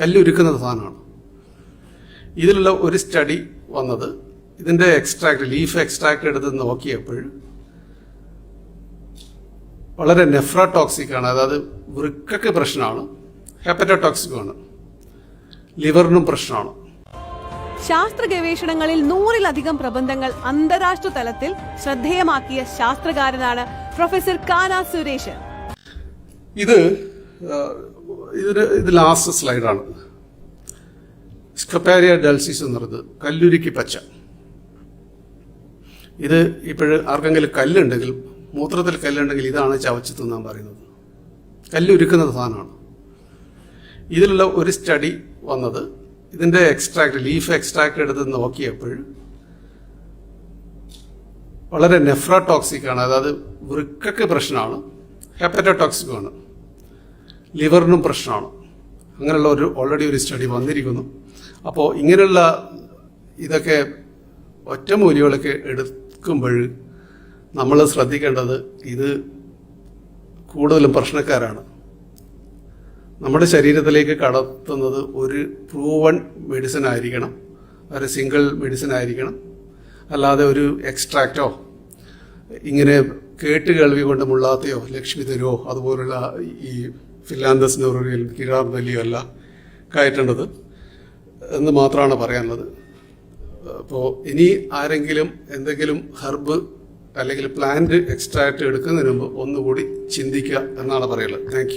കല്ലുരുക്കുന്ന സാധനമാണ്. ഇതിലുള്ള ഒരു സ്റ്റഡി വന്നത് ഇതിന്റെ എക്സ്ട്രാക്ട് ലീഫ് എക്സ്ട്രാക്ട് എടുത്ത് നോക്കിയപ്പോൾ വളരെ നെഫ്രോടോക്സിക് ആണ്. അതായത് വൃക്കയ്ക്ക് പ്രശ്നമാണ് ഹെപ്പറ്റോടോക്സിക് ആണ് ലിവറിനും പ്രശ്നമാണ്. ശാസ്ത്ര ഗവേഷണങ്ങളിൽ നൂറിലധികം പ്രബന്ധങ്ങൾ അന്താരാഷ്ട്ര തലത്തിൽ ശ്രദ്ധേയമാക്കിയ ശാസ്ത്രകാരനാണ് പ്രൊഫസർ കാന സുരേഷ്. ഇത് ഇതിന് ഇത് ലാസ്റ്റ് സ്ലൈഡാണ് സ്കപ്പാരിയ ഡൽസിസ് എന്ന് പറയുന്നത് കല്ലുരുക്കി പച്ച. ഇത് ഇപ്പോഴ് ആർക്കെങ്കിലും കല്ലുണ്ടെങ്കിൽ മൂത്രത്തിൽ കല്ലുണ്ടെങ്കിൽ ഇതാണ് ചവച്ചത്ത് തിന്നാൻ പറയുന്നത്. കല്ലുരുക്കുന്ന സാധനമാണ്. ഇതിലുള്ള ഒരു സ്റ്റഡി വന്നത് ഇതിന്റെ എക്സ്ട്രാക്ട് ലീഫ് എക്സ്ട്രാക്ട് എടുത്ത് നോക്കിയപ്പോൾ വളരെ നെഫ്രോടോക്സിക് ആണ്. അതായത് വൃക്കക്ക് പ്രശ്നമാണ് ഹെപ്പറ്റോടോക്സിക് ആണ്. ലിവറിനും പ്രശ്നമാണ്. അങ്ങനെയുള്ള ഒരു ഓൾറെഡി ഒരു സ്റ്റഡി വന്നിരിക്കുന്നു. അപ്പോൾ ഇങ്ങനെയുള്ള ഇതൊക്കെ ഒറ്റമൂലികളൊക്കെ എടുക്കുമ്പോൾ നമ്മൾ ശ്രദ്ധിക്കേണ്ടത് ഇത് കൂടുതലും പ്രശ്നക്കാരാണ്. നമ്മുടെ ശരീരത്തിലേക്ക് കടത്തുന്നത് ഒരു പ്രൂവൺ മെഡിസിൻ ആയിരിക്കണം. ഒരു സിംഗിൾ മെഡിസിൻ ആയിരിക്കണം. അല്ലാതെ ഒരു എക്സ്ട്രാക്റ്റോ ഇങ്ങനെ കേട്ട് കേൾവി കൊണ്ട് മുള്ളാത്തയോ ലക്ഷ്മി തരുവോ അതുപോലുള്ള ഈ ഫില്ലാന്തസ് നെറോറിയൽ കിഴാർ നെല്ലിയോ അല്ല കയറ്റേണ്ടത് എന്ന് മാത്രമാണ് പറയാനുള്ളത്. അപ്പോൾ ഇനി ആരെങ്കിലും എന്തെങ്കിലും ഹെർബ് അല്ലെങ്കിൽ പ്ലാന്റ് എക്സ്ട്രാക്ട് എടുക്കുന്നതിന് മുമ്പ് ഒന്നുകൂടി ചിന്തിക്കുക എന്നാണ് പറയുള്ളത് താങ്ക്